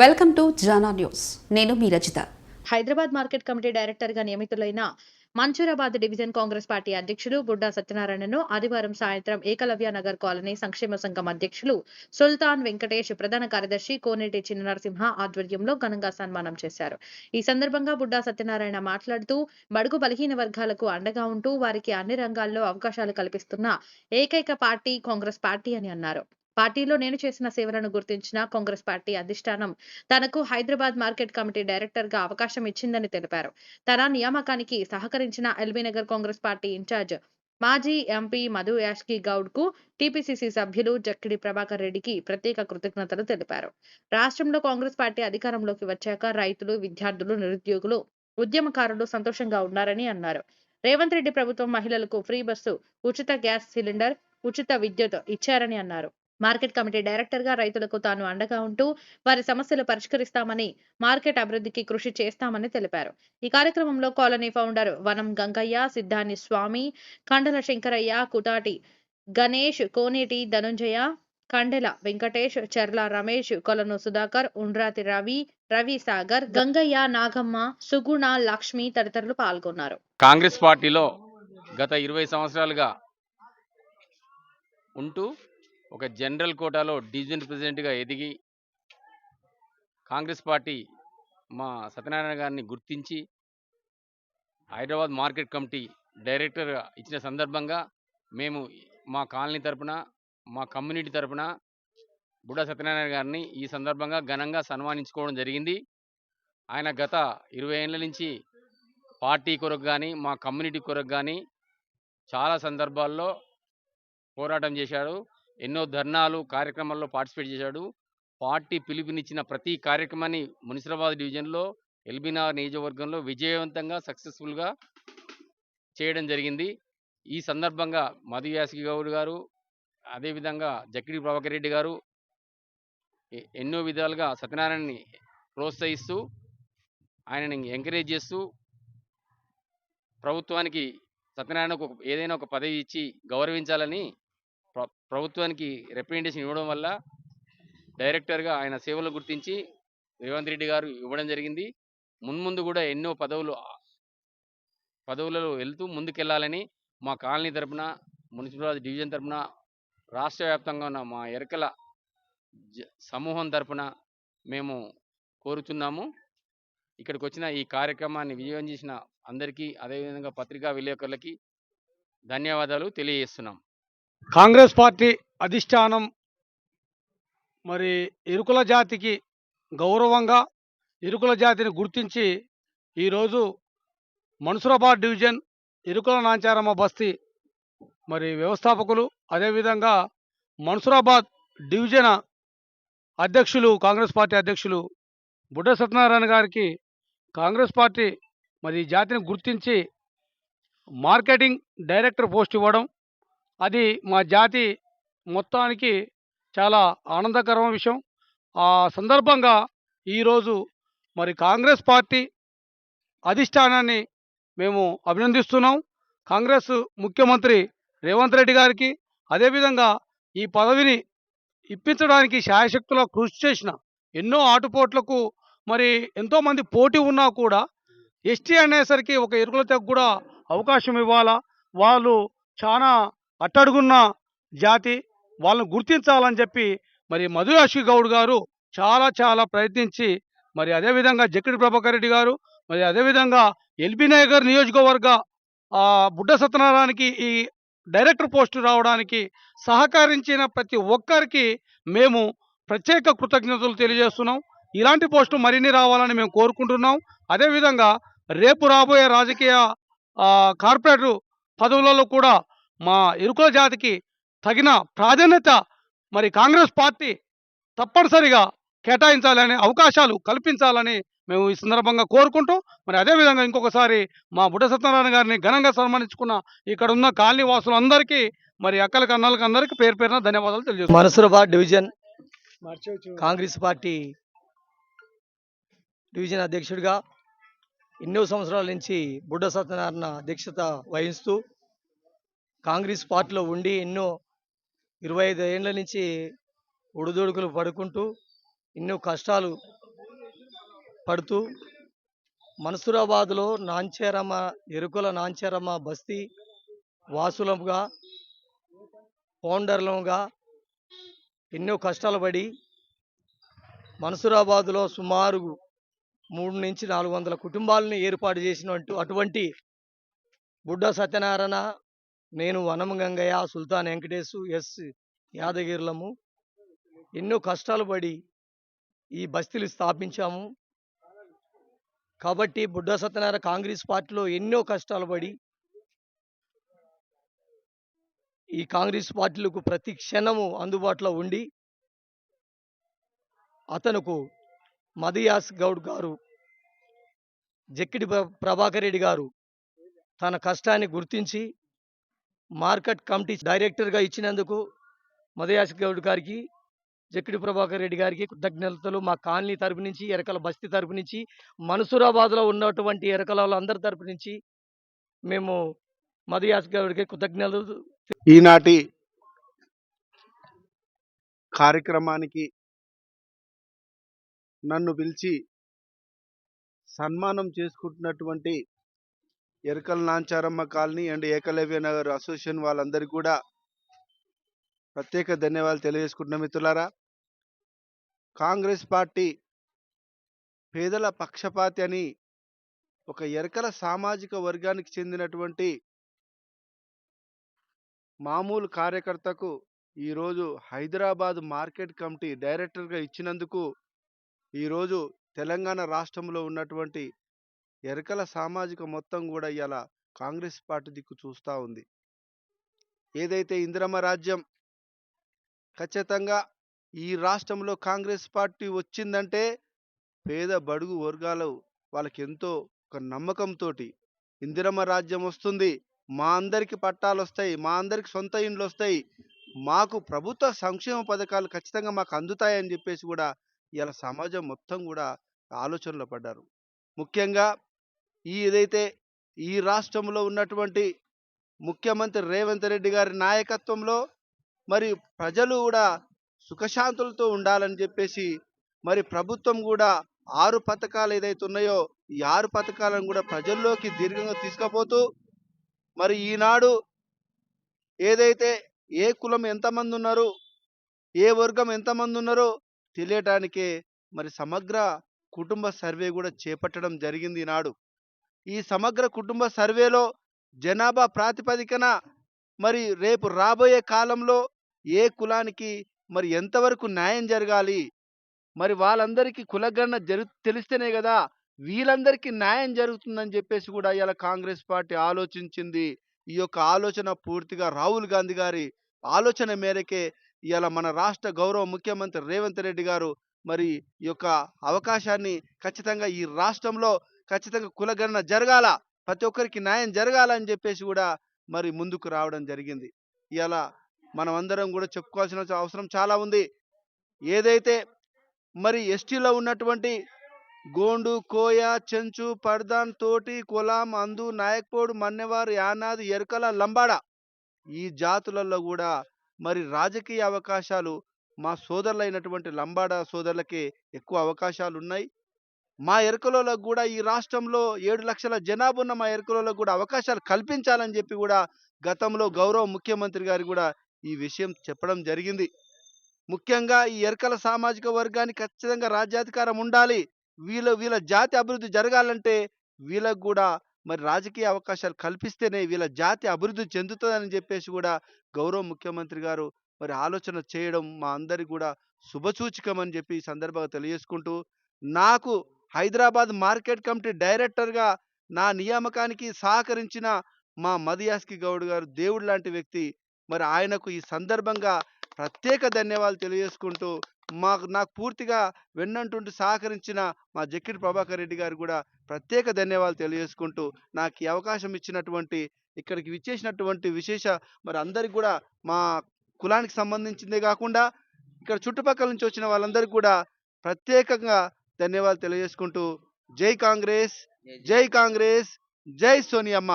Welcome to జానా news. నేను మీ రచిత. హైదరాబాద్ మార్కెట్ కమిటీ డైరెక్టర్గా నియమితులైన మంచూరాబాద్ డివిజన్ కాంగ్రెస్ పార్టీ అధ్యక్షులు బుడ్డా సత్యనారాయణను ఆదివారం సాయంత్రం ఏకలవ్య నగర్ కాలనీ సంక్షేమ సంఘం అధ్యక్షులు సుల్తాన్ వెంకటేష్ ప్రధాన కార్యదర్శి కోనేటి చిన్న నరసింహ ఆధ్వర్యంలో ఘనంగా సన్మానం చేశారు. ఈ సందర్భంగా బుడ్డా సత్యనారాయణ మాట్లాడుతూ బడుగు బలహీన వర్గాలకు అండగా ఉంటూ వారికి అన్ని రంగాల్లో అవకాశాలు కల్పిస్తున్న ఏకైక పార్టీ కాంగ్రెస్ పార్టీ అని అన్నారు. పార్టీలో నేను చేసిన సేవలను గుర్తించిన కాంగ్రెస్ పార్టీ అధిష్టానం తనకు హైదరాబాద్ మార్కెట్ కమిటీ డైరెక్టర్గా అవకాశం ఇచ్చిందని తెలిపారు. తన నియామకానికి సహకరించిన ఎల్బీనగర్ కాంగ్రెస్ పార్టీ ఇన్ఛార్జ్ మాజీ ఎంపీ మధు యాష్కి గౌడ్కు టీపీసీసీ సభ్యులు జక్కిడి ప్రభాకర్ రెడ్డికి ప్రత్యేక కృతజ్ఞతలు తెలిపారు. రాష్ట్రంలో కాంగ్రెస్ పార్టీ అధికారంలోకి వచ్చాక రైతులు విద్యార్థులు నిరుద్యోగులు ఉద్యమకారులు సంతోషంగా ఉన్నారని అన్నారు. రేవంత్ రెడ్డి ప్రభుత్వం మహిళలకు ఫ్రీ బస్సు ఉచిత గ్యాస్ సిలిండర్ ఉచిత విద్యుత్ ఇచ్చారని అన్నారు. మార్కెట్ కమిటీ డైరెక్టర్గా రైతులకు తాను అండగా ఉంటూ వారి సమస్యలు పరిష్కరిస్తామని మార్కెట్ అభివృద్ధికి కృషి చేస్తామని తెలిపారు. ఈ కార్యక్రమంలో కాలనీ ఫౌండర్ వనం గంగయ్య సిద్ధాని స్వామి కండల శంకరయ్య కుటాటి గణేష్ కోనేటి ధనుంజయ కండెల వెంకటేష్ చెర్ల రమేష్ కొలను సుధాకర్ ఉండ్రాతి రవి రవి సాగర్ గంగయ్య నాగమ్మ సుగుణ లక్ష్మి తదితరులు పాల్గొన్నారు. కాంగ్రెస్ పార్టీలో గత ఇరవై సంవత్సరాలుగా ఉంటూ ఒక జనరల్ కోటాలో డివిజన్ ప్రెసిడెంట్గా ఎదిగి కాంగ్రెస్ పార్టీ మా సత్యనారాయణ గారిని గుర్తించి హైదరాబాద్ మార్కెట్ కమిటీ డైరెక్టర్ ఇచ్చిన సందర్భంగా మేము మా కాలనీ తరపున మా కమ్యూనిటీ తరపున బుడ్డా సత్యనారాయణ గారిని ఈ సందర్భంగా ఘనంగా సన్మానించుకోవడం జరిగింది. ఆయన గత ఇరవై ఏళ్ళ నుంచి పార్టీ కొరకు కానీ మా కమ్యూనిటీ కొరకు కానీ చాలా సందర్భాల్లో పోరాటం చేశాడు. ఎన్నో ధర్నాలు కార్యక్రమాల్లో పార్టిసిపేట్ చేశాడు. పార్టీ పిలుపునిచ్చిన ప్రతి కార్యక్రమాన్ని మున్సిరాబాద్ డివిజన్లో ఎల్బీనగర్ నియోజకవర్గంలో విజయవంతంగా సక్సెస్ఫుల్గా చేయడం జరిగింది. ఈ సందర్భంగా మధు యాసకి గౌడ్ గారు అదేవిధంగా జక్కిడి ప్రభాకర్ రెడ్డి గారు ఎన్నో విధాలుగా సత్యనారాయణని ప్రోత్సహిస్తూ ఆయనని ఎంకరేజ్ చేస్తూ ప్రభుత్వానికి సత్యనారాయణకు ఏదైనా ఒక పదవి ఇచ్చి గౌరవించాలని ప్రభుత్వానికి రిప్రజెంటేషన్ ఇవ్వడం వల్ల డైరెక్టర్గా ఆయన సేవలు గుర్తించి రేవంత్ రెడ్డి గారు ఇవ్వడం జరిగింది. మున్ముందు కూడా ఎన్నో పదవులు పదవులలో వెళ్తూ ముందుకెళ్ళాలని మా కాలనీ తరపున మున్సిపల్ డివిజన్ తరపున రాష్ట్ర వ్యాప్తంగా ఉన్న మా ఎరకల జ- సమూహం తరపున మేము కోరుతున్నాము ఇక్కడికి వచ్చిన ఈ కార్యక్రమాన్ని విజయం చేసిన అందరికీ అదేవిధంగా పత్రికా విలేకరులకి ధన్యవాదాలు తెలియజేస్తున్నాం. కాంగ్రెస్ పార్టీ అధిష్టానం మరి ఇరుకుల జాతికి గౌరవంగా ఇరుకుల జాతిని గుర్తించి ఈరోజు మన్సురాబాద్ డివిజన్ ఇరుకుల నాంచారమ్మ బస్తీ మరి వ్యవస్థాపకులు అదేవిధంగా మన్సురాబాద్ డివిజన్ అధ్యక్షులు కాంగ్రెస్ పార్టీ అధ్యక్షులు బుడ్డ సత్యనారాయణ గారికి కాంగ్రెస్ పార్టీ మరి జాతిని గుర్తించి మార్కెటింగ్ డైరెక్టర్ పోస్ట్ ఇవ్వడం అది మా జాతి మొత్తానికి చాలా ఆనందకరమైన విషయం. ఆ సందర్భంగా ఈరోజు మరి కాంగ్రెస్ పార్టీ అధిష్టానాన్ని మేము అభినందిస్తున్నాం. కాంగ్రెస్ ముఖ్యమంత్రి రేవంత్ రెడ్డి గారికి అదేవిధంగా ఈ పదవిని ఇప్పించడానికి శాయశక్తుల కృషి చేసిన ఎన్నో ఆటుపోట్లకు మరి ఎంతోమంది పోటీ ఉన్నా కూడా ఎస్టీ అనేసరికి ఒక ఎరుకుల తెగ కూడా అవకాశం ఇవ్వాలా? వాళ్ళు చాలా అట్టడుగున్న జాతి వాళ్ళని గుర్తించాలని చెప్పి మరి మధు యాషి గౌడ్ గారు చాలా చాలా ప్రయత్నించి మరి అదేవిధంగా జక్కిడి ప్రభాకర్ రెడ్డి గారు మరి అదేవిధంగా ఎల్బీ నగర్ నియోజకవర్గ బుడ్డ సత్యనారాయణకి ఈ డైరెక్టర్ పోస్టు రావడానికి సహకరించిన ప్రతి ఒక్కరికి మేము ప్రత్యేక కృతజ్ఞతలు తెలియజేస్తున్నాం. ఇలాంటి పోస్టు మరిన్ని రావాలని మేము కోరుకుంటున్నాం. అదేవిధంగా రేపు రాబోయే రాజకీయ కార్పొరేటర్ పదవులలో కూడా మా ఇరుకుల జాతికి తగిన ప్రాధాన్యత మరి కాంగ్రెస్ పార్టీ తప్పనిసరిగా కేటాయించాలని అవకాశాలు కల్పించాలని మేము ఈ సందర్భంగా కోరుకుంటూ మరి అదేవిధంగా ఇంకొకసారి మా బుడ్డ సత్యనారాయణ గారిని ఘనంగా సన్మానించుకున్న ఇక్కడ ఉన్న కాలనీ వాసులందరికీ మరి అక్కలకి అన్నలకి అందరికీ పేరు పేరున ధన్యవాదాలు తెలియజేస్తున్నాను. Mansoorabad division Congress party division అధ్యక్షుడిగా ఎన్నో సంవత్సరాల నుంచి బుడ్డ సత్యనారాయణ అధ్యక్షత వహిస్తూ కాంగ్రెస్ పార్టీలో ఉండి ఎన్నో ఇరవై ఐదు ఏళ్ళ నుంచి ఒడిదొడుకులు పడుకుంటూ ఎన్నో కష్టాలు పడుతూ మన్సూరాబాద్లో నాంచేరమ్మ ఎరుకుల నాంచేరమ్మ బస్తీ వాసులముగా ఫౌండర్లముగా ఎన్నో కష్టాలు పడి మన్సూరాబాద్లో సుమారు మూడు నుంచి నాలుగు వందల కుటుంబాలను ఏర్పాటు చేసినట్టు అటువంటి బుడ్డ సత్యనారాయణ నేను వనం గంగయ్య సుల్తాన్ వెంకటేశు ఎస్. యాదగిరిలము. ఎన్నో కష్టాలు పడి ఈ బస్తీలు స్థాపించాము. కాబట్టి బుడ్డ సత్యనారాయణ కాంగ్రెస్ పార్టీలో ఎన్నో కష్టాలు పడి ఈ కాంగ్రెస్ పార్టీలకు ప్రతి క్షణము అందుబాటులో ఉండి అతనుకు మదియాస్ గౌడ్ గారు జక్కిడి ప్రభాకర్ రెడ్డి గారు తన కష్టాన్ని గుర్తించి మార్కెట్ కమిటీ డైరెక్టర్గా ఇచ్చినందుకు మదయాస్ గౌడ్ గారికి జక్కిడి ప్రభాకర్ రెడ్డి గారికి కృతజ్ఞతలు. మా కాలనీ తరపు నుంచి ఎరకల బస్తీ తరపు నుంచి మన్సూరాబాద్లో ఉన్నటువంటి ఎరకల అందరి తరపు నుంచి మేము మదయాస్ గౌడ్కి కృతజ్ఞతలు ఈనాటి కార్యక్రమానికి నన్ను పిలిచి సన్మానం చేసుకుంటున్నటువంటి Erakal Nancharamma colony and Ekalavya Nagar association వాళ్ళందరికీ కూడా ప్రత్యేక ధన్యవాదాలు తెలియజేసుకుంటున్నాం మిత్రులారా. కాంగ్రెస్ పార్టీ పేదల పక్షపాతి అని ఒక ఎరకల సామాజిక వర్గానికి చెందినటువంటి మామూలు కార్యకర్తకు ఈరోజు హైదరాబాద్ మార్కెట్ కమిటీ డైరెక్టర్గా ఇచ్చినందుకు ఈరోజు తెలంగాణ రాష్ట్రంలో ఉన్నటువంటి ఎరకల సామాజిక మొత్తం కూడా ఇలా కాంగ్రెస్ పార్టీ దిక్కు చూస్తూ ఉంది. ఏదైతే ఇందిరమ్మ రాజ్యం ఖచ్చితంగా ఈ రాష్ట్రంలో కాంగ్రెస్ పార్టీ వచ్చిందంటే పేద బడుగు వర్గాలు వాళ్ళకి ఎంతో ఒక నమ్మకంతో ఇందిరమ్మ రాజ్యం వస్తుంది మా అందరికి పట్టాలు వస్తాయి మా అందరికి సొంత ఇండ్లు వస్తాయి మాకు ప్రభుత్వ సంక్షేమ పథకాలు ఖచ్చితంగా మాకు అందుతాయని చెప్పేసి కూడా ఇలా సమాజం మొత్తం కూడా ఆలోచనలో పడ్డారు. ముఖ్యంగా ఈ ఏదైతే ఈ రాష్ట్రంలో ఉన్నటువంటి ముఖ్యమంత్రి రేవంత్ రెడ్డి గారి నాయకత్వంలో మరి ప్రజలు కూడా సుఖశాంతులతో ఉండాలని చెప్పేసి మరి ప్రభుత్వం కూడా ఆరు పథకాలు ఏదైతే ఉన్నాయో ఈ ఆరు పథకాలను కూడా ప్రజల్లోకి దీర్ఘంగా తీసుకుపోతూ మరి ఈనాడు ఏదైతే ఏ కులం ఎంతమంది ఉన్నారు ఏ వర్గం ఎంతమంది ఉన్నారో తెలియటానికే మరి సమగ్ర కుటుంబ సర్వే కూడా చేపట్టడం జరిగింది ఈనాడు. ఈ సమగ్ర కుటుంబ సర్వేలో జనాభా ప్రాతిపదికన మరి రేపు రాబోయే కాలంలో ఏ కులానికి మరి ఎంతవరకు న్యాయం జరగాలి? మరి వాళ్ళందరికీ కులగణన జరు తెలిస్తేనే కదా వీళ్ళందరికీ న్యాయం జరుగుతుందని చెప్పేసి కూడా ఇలా కాంగ్రెస్ పార్టీ ఆలోచించింది. ఈ యొక్క ఆలోచన పూర్తిగా రాహుల్ గాంధీ గారి ఆలోచన మేరకే ఇవాళ మన రాష్ట్ర గౌరవ ముఖ్యమంత్రి రేవంత్ రెడ్డి గారు మరి ఈ యొక్క అవకాశాన్ని ఖచ్చితంగా ఈ రాష్ట్రంలో ఖచ్చితంగా కులగణన జరగాల. ప్రతి ఒక్కరికి న్యాయం జరగాలని చెప్పేసి కూడా మరి ముందుకు రావడం జరిగింది. ఇలా మనం అందరం కూడా చెప్పుకోవాల్సిన అవసరం చాలా ఉంది. ఏదైతే మరి ఎస్టీలో ఉన్నటువంటి గోండు కోయ చెంచు పర్దాన్ తోటి కొలాం అందు నాయక్పోడు మన్నెవారు యానాది ఎరకల లంబాడ ఈ జాతులలో కూడా మరి రాజకీయ అవకాశాలు మా సోదరులైనటువంటి లంబాడ సోదరులకే ఎక్కువ అవకాశాలు ఉన్నాయి మా ఎరుకలలో కూడా ఈ రాష్ట్రంలో ఏడు లక్షల జనాభా ఉన్న మా ఎరుకలలో కూడా అవకాశాలు కల్పించాలని చెప్పి కూడా గతంలో గౌరవ ముఖ్యమంత్రి గారు కూడా ఈ విషయం చెప్పడం జరిగింది. ముఖ్యంగా ఈ ఎరుకల సామాజిక వర్గానికి ఖచ్చితంగా రాజ్యాధికారం ఉండాలి. వీళ్ళ వీళ్ళ జాతి అభివృద్ధి జరగాలంటే వీళ్ళకు కూడా మరి రాజకీయ అవకాశాలు కల్పిస్తేనే వీళ్ళ జాతి అభివృద్ధి చెందుతుందని చెప్పేసి కూడా గౌరవ ముఖ్యమంత్రి గారు మరి ఆలోచన చేయడం మా అందరి కూడా శుభసూచకం అని చెప్పి ఈ సందర్భంగా తెలియజేసుకుంటూ నాకు హైదరాబాద్ మార్కెట్ కమిటీ డైరెక్టర్గా నా నియామకానికి సహకరించిన మా మదియాస్కి గౌడ్ గారు దేవుడు లాంటి వ్యక్తి. మరి ఆయనకు ఈ సందర్భంగా ప్రత్యేక ధన్యవాదాలు తెలియజేసుకుంటూ మాకు నాకు పూర్తిగా వెన్నంటుండి సహకరించిన మా జక్కిడి ప్రభాకర్ రెడ్డి గారు కూడా ప్రత్యేక ధన్యవాదాలు తెలియజేసుకుంటూ నాకు ఈ అవకాశం ఇచ్చినటువంటి ఇక్కడికి విచ్చేసినటువంటి విశేష మరి అందరికి కూడా మా కులానికి సంబంధించిందే కాకుండా ఇక్కడ చుట్టుపక్కల నుంచి వచ్చిన వాళ్ళందరికీ కూడా ప్రత్యేకంగా ధన్యవాదాలు తెలియజేసుకుంటూ జై కాంగ్రెస్ జై కాంగ్రెస్ జై సోనియమ్మ.